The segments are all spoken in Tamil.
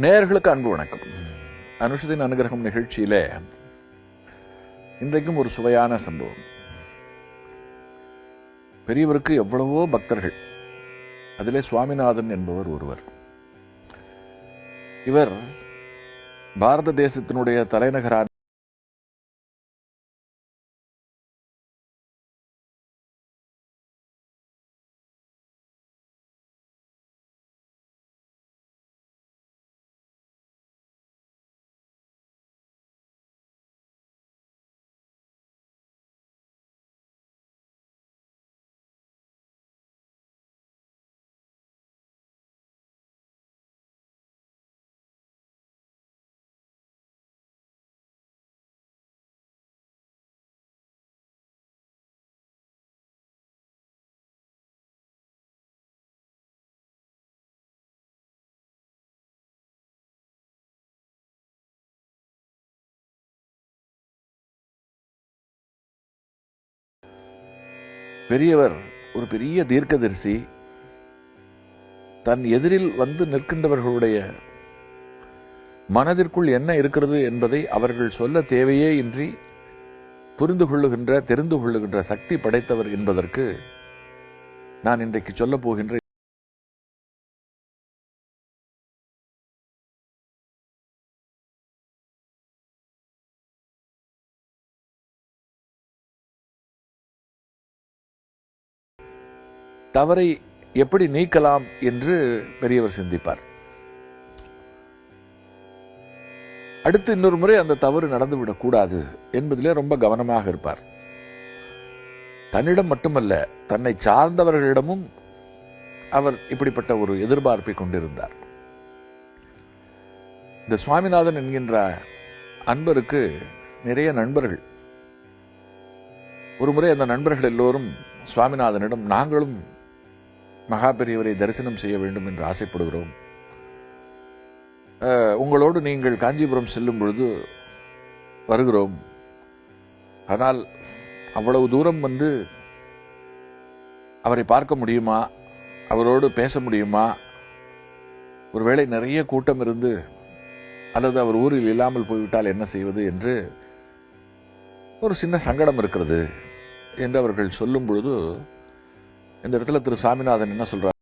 நேயர்களுக்கு அன்பு வணக்கம். அனுஷதின் அனுகிரகம் நிகழ்ச்சியிலே இன்றைக்கும் ஒரு சுவையான சம்பவம். பெரியவருக்கு எவ்வளவோ பக்தர்கள் அதிலே சுவாமிநாதன் என்பவர் ஒருவர். இவர் பாரத தேசத்தினுடைய தலைநகரான பெரியவர் ஒரு பெரிய தீர்க்கதரிசி தன் எதிரில் வந்து நிற்கின்றவர்களுடைய மனதிற்குள் என்ன இருக்கிறது என்பதை அவர்கள் சொல்ல தேவையே இன்றி புரிந்து கொள்ளுகின்ற தெரிந்து கொள்ளுகின்ற சக்தி படைத்தவர் என்பதற்கு நான் இன்றைக்கு சொல்லப் போகின்ற தவறை எப்படி நீக்கலாம் என்று பெரியவர் சிந்திப்பார். அடுத்து இன்னொரு முறை அந்த தவறு நடந்துவிடக் கூடாது என்பதிலே ரொம்ப கவனமாக இருப்பார். தன்னிடம் மட்டுமல்ல தன்னை சார்ந்தவர்களிடமும் அவர் இப்படிப்பட்ட ஒரு எதிர்பார்ப்பை கொண்டிருந்தார். இந்த சுவாமிநாதன் என்கின்ற அன்பருக்கு நிறைய நண்பர்கள். ஒருமுறை அந்த நண்பர்கள் எல்லோரும் சுவாமிநாதனிடம் நாங்களும் மகாபெரியவரை தரிசனம் செய்ய வேண்டும் என்று ஆசைப்படுகிறோம். உங்களோடு நீங்கள் காஞ்சிபுரம் செல்லும் பொழுது வருகிறோம். ஆனால் அவ்வளவு தூரம் வந்து அவரை பார்க்க முடியுமா? அவரோடு பேச முடியுமா? ஒருவேளை நிறைய கூட்டம் இருந்து அல்லது அவர் ஊரில் இல்லாமல் போய்விட்டால் என்ன செய்வது என்று ஒரு சின்ன சங்கடம் இருக்கிறது என்று அவர்கள் சொல்லும் பொழுது இந்த இடத்துல திரு சாமிநாதன் என்ன சொல்றாரு?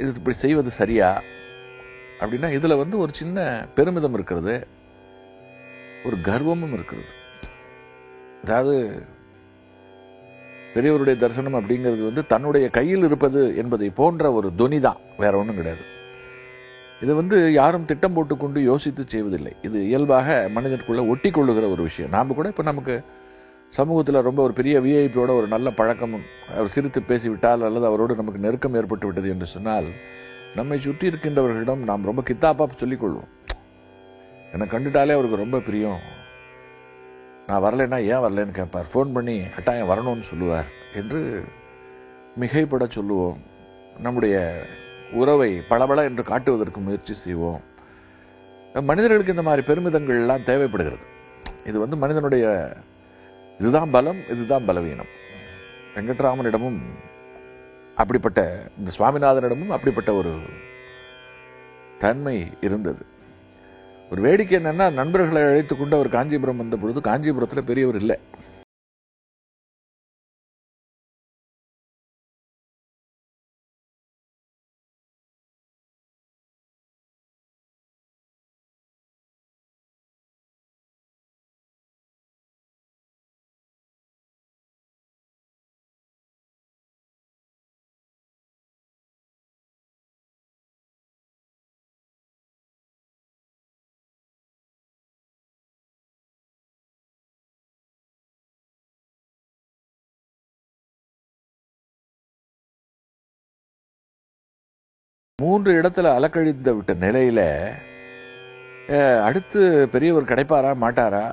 இது இப்படி செய்வது சரியா? அப்படின்னா இதுல வந்து ஒரு சின்ன பெருமிதம் இருக்கிறது. ஒரு கர்வமும் இருக்கிறது. அதாவது பெரியவருடைய தரிசனம் அப்படிங்கிறது வந்து தன்னுடைய கையில் இருப்பது என்பதை போன்ற ஒரு துணி தான். வேற ஒன்றும் கிடையாது. இது வந்து யாரும் திட்டம் போட்டுக்கொண்டு யோசித்து செய்வதில்லை. இது இயல்பாக மனிதனுக்குள்ள ஒட்டி கொள்ளுகிற ஒரு விஷயம். நாம கூட இப்ப நமக்கு சமூகத்தில் ரொம்ப ஒரு பெரிய விஐபியோட ஒரு நல்ல பழக்கம். அவர் சிரித்து பேசிவிட்டால் அல்லது அவரோடு நமக்கு நெருக்கம் ஏற்பட்டு விட்டது என்று சொன்னால் நம்மை சுற்றி இருக்கின்றவர்களிடம் நாம் ரொம்ப கித்தாப்பா சொல்லிக்கொள்வோம். என்னை கண்டுட்டாலே அவருக்கு ரொம்ப பிரியம். நான் வரலைன்னா ஏன் வரலைன்னு கேட்பார். ஃபோன் பண்ணி கட்டாயம் வரணும்னு சொல்லுவார் என்று மிகைப்பட சொல்லுவோம். நம்முடைய உறவை பளபள என்று காட்டுவதற்கு முயற்சி செய்வோம். மனிதர்களுக்கு இந்த மாதிரி பெருமிதங்கள்லாம் தேவைப்படுகிறது. இது வந்து மனிதனுடைய இதுதான் பலம் இதுதான் பலவீனம். வெங்கட்ராமனிடமும் அப்படிப்பட்ட இந்த சுவாமிநாதனிடமும் அப்படிப்பட்ட ஒரு தன்மை இருந்தது. ஒரு வேடிக்கை என்னன்னா நண்பர்களை அழைத்துக் கொண்டு அவர் காஞ்சிபுரம் வந்த பொழுது காஞ்சிபுரத்துல பெரியவர் இல்லை. மூன்று இடத்துல அலக்கழித்து விட்ட நிலையில அடுத்து பெரியவர் கிடைப்பாரா மாட்டாரா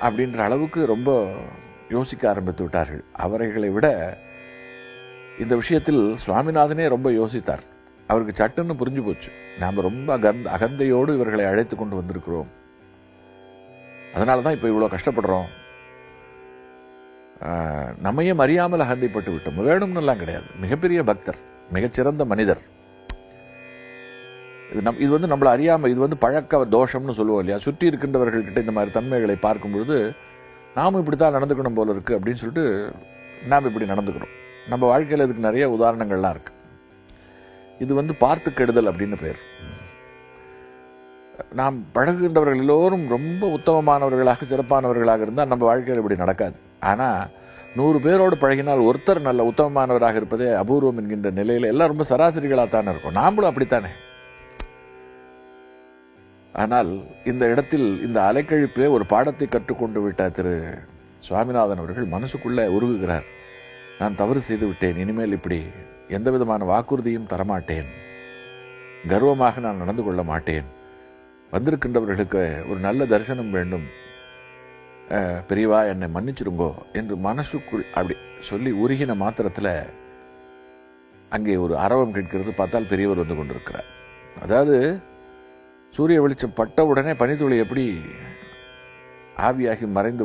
அப்படின்ற அளவுக்கு ரொம்ப யோசிக்க ஆரம்பித்து விட்டார்கள். அவர்களை விட இந்த விஷயத்தில் சுவாமிநாதனே ரொம்ப யோசித்தார். அவருக்கு சட்டுன்னு புரிஞ்சு போச்சு. நாம ரொம்ப அகந்த அகந்தையோடு இவர்களை அழைத்து கொண்டு வந்திருக்கிறோம். அதனால தான் இப்போ இவ்வளோ கஷ்டப்படுறோம். ஆஹ், நம்மையும் அறியாமல் அகந்தைப்பட்டு விட்டோம். வேணும்னுலாம் கிடையாது. மிகப்பெரிய பக்தர். மிகச்சிறந்த மனிதர். இது நம் இது வந்து நம்மளை அறியாமல் இது வந்து பழக்க தோஷம்னு சொல்லுவோம் இல்லையா? சுற்றி இருக்கின்றவர்கள்கிட்ட இந்த மாதிரி தன்மைகளை பார்க்கும் பொழுது நாமும் இப்படித்தான் நடந்துக்கணும் போல இருக்கு அப்படின்னு சொல்லிட்டு நாம் இப்படி நடந்துக்கிறோம் நம்ம வாழ்க்கையில் இதுக்கு நிறைய உதாரணங்கள்லாம் இருக்கு. இது வந்து பார்த்து கெடுதல் அப்படின்னு பேர். நாம் பழகுகின்றவர்கள் எல்லோரும் ரொம்ப உத்தமமானவர்களாக சிறப்பானவர்களாக இருந்தால் நம்ம வாழ்க்கையில் இப்படி நடக்காது. ஆனா நூறு பேரோடு பழகினால் ஒருத்தர் நல்ல உத்தமமானவராக இருப்பதே அபூர்வம் என்கின்ற நிலையில எல்லாம் ரொம்ப சராசரிகளாக தானே இருக்கும். நாமளும் அப்படித்தானே? ஆனால் இந்த இடத்தில் இந்த அலைக்கழிப்பிலே ஒரு பாடத்தை கற்றுக்கொண்டு விட்ட திரு சுவாமிநாதன் அவர்கள். மனசுக்குள்ள உருகுகிறார். நான் தவறு செய்து விட்டேன். இனிமேல் இப்படி எந்த விதமான வாக்குறுதியும் தரமாட்டேன். கர்வமாக நான் நடந்து கொள்ள மாட்டேன். வந்திருக்கின்றவர்களுக்கு ஒரு நல்ல தரிசனம் வேண்டும். பெரியவா என்னை மன்னிச்சிருங்கோ என்று மனசுக்குள் அப்படி சொல்லி உருகின மாத்திரத்துல அங்கே ஒரு அரவம் கேட்கிறது. பார்த்தால் பெரியவர் வந்து கொண்டிருக்கிறார். அதாவது சூரிய வெளிச்சம் பட்ட உடனே பனித்துளி எப்படி ஆவியாகி மறைந்து